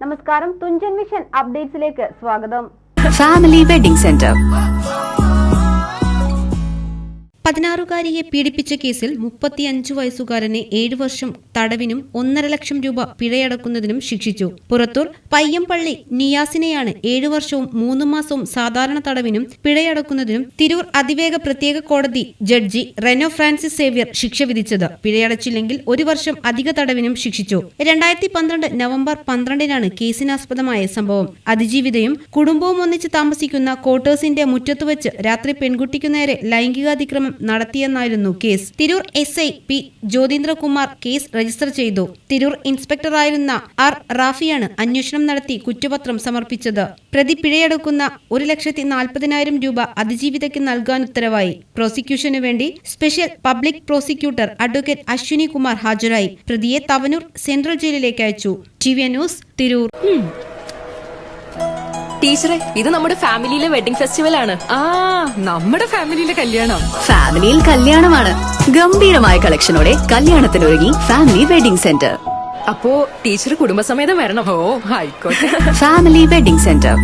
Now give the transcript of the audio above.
നമസ്കാരം. തുഞ്ചൻ മിഷൻ അപ്ഡേറ്റ്സിലേക്ക് സ്വാഗതം. Family wedding centre പതിനാറുകാരിയെ പീഡിപ്പിച്ച കേസിൽ മുപ്പത്തിയഞ്ചു വയസ്സുകാരനെ ഏഴു വർഷം തടവിനും ഒന്നര ലക്ഷം രൂപ പിഴയടക്കുന്നതിനും ശിക്ഷിച്ചു. പുറത്തൂർ പയ്യമ്പള്ളി നിയാസിനെയാണ് ഏഴു വർഷവും മൂന്ന് മാസവും സാധാരണ തടവിനും പിഴയടക്കുന്നതിനും തിരൂർ അതിവേഗ പ്രത്യേക കോടതി ജഡ്ജി റെനോ ഫ്രാൻസിസ് സേവ്യർ ശിക്ഷ വിധിച്ചത്. പിഴയടച്ചില്ലെങ്കിൽ ഒരു വർഷം അധിക തടവിനും ശിക്ഷിച്ചു. രണ്ടായിരത്തി പന്ത്രണ്ട് നവംബർ പന്ത്രണ്ടിനാണ് കേസിനാസ്പദമായ സംഭവം. അതിജീവിതയും കുടുംബവും ഒന്നിച്ച് താമസിക്കുന്ന ക്വാർട്ടേഴ്സിന്റെ മുറ്റത്ത് വെച്ച് രാത്രി പെൺകുട്ടിക്ക് നേരെ ലൈംഗികാതിക്രമം നടത്തിയെന്നായിരുന്നു case. Tirur S I P Jyothindrakumar case register ചെയ്തു. തിരൂർ ഇൻസ്പെക്ടറായിരുന്ന ആർ റാഫിയാണ് അന്വേഷണം നടത്തി കുറ്റപത്രം സമർപ്പിച്ചത്. പ്രതി പിഴയടക്കുന്ന ഒരു ലക്ഷത്തി നാൽപ്പതിനായിരം രൂപ അതിജീവിതയ്ക്ക് നൽകാൻ ഉത്തരവായി. പ്രോസിക്യൂഷനു വേണ്ടി special public prosecutor advocate Ashwini Kumar ഹാജരായി. പ്രതിയെ തവനൂർ സെൻട്രൽ ജയിലിലേക്ക് അയച്ചു. T V news Tirur. ടീച്ചറെ ഇത് നമ്മുടെ ഫാമിലിയിലെ വെഡിംഗ് ഫെസ്റ്റിവൽ ആണ് ആ നമ്മുടെ ഫാമിലിയിലെ കല്യാണം. ഫാമിലിയിൽ കല്യാണമാണ്. ഗംഭീരമായ കളക്ഷനോടെ കല്യാണത്തിന് ഒരുങ്ങി ഫാമിലി വെഡിംഗ് സെന്റർ. അപ്പോ ടീച്ചർ കുടുംബസമേതം വരണം. ഓ ആയിക്കോട്ടെ. Family wedding centre.